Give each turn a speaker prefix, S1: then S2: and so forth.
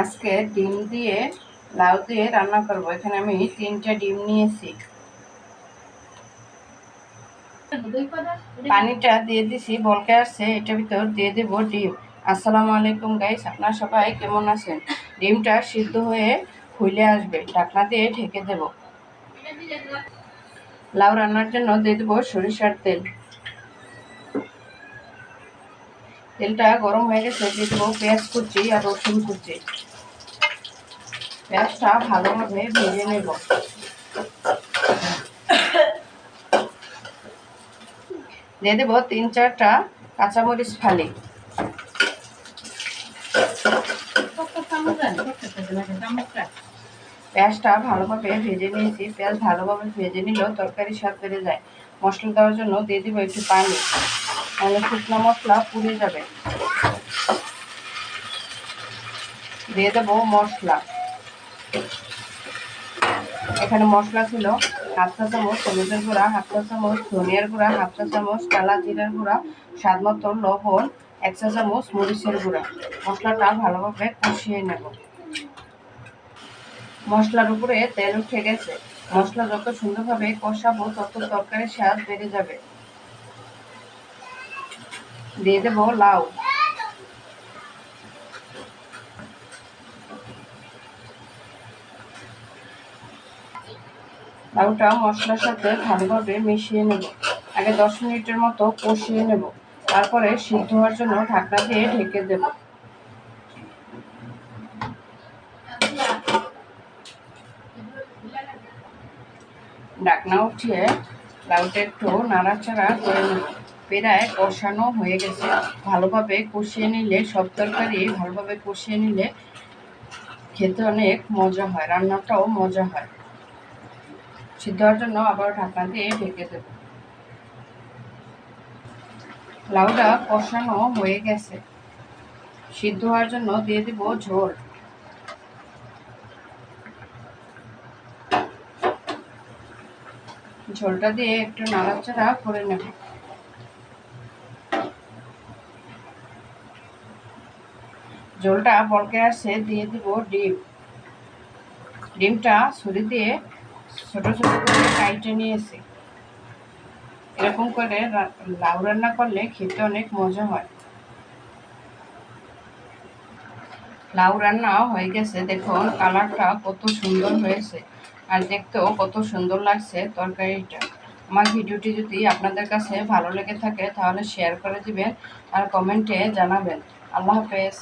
S1: আজকে ডিম দিয়ে লাউ দিয়ে রান্না করব। এখানে আমি তিনটা ডিম নিয়েছি। পানিটা দিয়ে দিছি, বলকে আসছে, এটার ভিতর দিয়ে দেবো ডিম। আসসালামু আলাইকুম গাইস আপনার সবাই কেমন আছেন? ডিমটা সিদ্ধ হয়ে ফুলে আসবে, ঢাকনা দিয়ে ঢেকে দেব। লাউ রান্নার জন্য দিয়ে দেবো সরিষার তেল। তেলটা গরম হয়ে গেছে, দিয়ে পেঁয়াজ কুচি আর রসুন কুচি। পেঁয়াজটা ভালোভাবে ভেজে নেব। দিয়ে দেবো তিন চারটা কাঁচামরিচ ফালি। পেঁয়াজটা ভালোভাবে ভেজে নিয়েছি। পেঁয়াজ ভালোভাবে ভেজে নিলেও তরকারি স্বাদ বেড়ে যায়। মশলা দেওয়ার জন্য দিয়ে দিব একটু পানি। তাহলে শুকনো মশলা পুড়ে যাবে। দিয়ে দেবো মশলা। এখানে মশলা ছিল হাফ চা চামচ, হলুদের গুঁড়া, হাফ চা চামচ, ধনিয়ার গুঁড়া, হাফ চা চামচ, কালা জিরার গুঁড়া, স্বাদ মতো লবণ, এক চা চামচ, মরিচের গুঁড়া। মশলাটা ভালোভাবে কষিয়ে নেব। মশলার উপরে তেল উঠে গেছে। মশলা যত সুন্দরভাবে কষাবো, তত তরকারির স্বাদ বেড়ে যাবে। দিয়ে দেবো লাউ লাউটা মশলার সাথে ভালোভাবে মিশিয়ে নেব। আগে দশ মিনিটের মতো কষিয়ে নেব। তারপরে সিদ্ধ হওয়ার জন্য ঢাকনা দিয়ে ঢেকে দেব। ঢাকনা উঠিয়ে লাউটা একটু নাড়াচাড়া করে নেব। প্রায় কষানো হয়ে গেছে। ভালোভাবে কষিয়ে নিলে, সব তরকারি ভালোভাবে কষিয়ে নিলে খেতে অনেক মজা হয়, রান্নাটাও মজা হয়। সিদ্ধ হওয়ার জন্য আবার ঢাকনা দিয়ে ঢেকে দেব। লাউটা কষানো হয়ে গেছে। সিদ্ধ হওয়ার জন্য দিয়ে দেব ঝোল। ঝোলটা দিয়ে একটু নাড়াচাড়া করে নেব। ঝোলটা বলকে আসছে দিয়ে দিব ডিম। ডিমটা ছুরি দিয়ে ছোট ছোট করে কাইটে নিয়েছি। এরকম করে লাউ রান্না করলে খেতে অনেক মজা হয়। লাউ রান্না হয়ে গেছে, দেখুন কালারটা কত সুন্দর হয়েছে। আর দেখতেও কত সুন্দর লাগছে তরকারিটা। আমার ভিডিওটি যদি আপনাদের কাছে ভালো লেগে থাকে, তাহলে শেয়ার করে দিবেন আর কমেন্টে জানাবেন। আল্লাহ হাফেজ।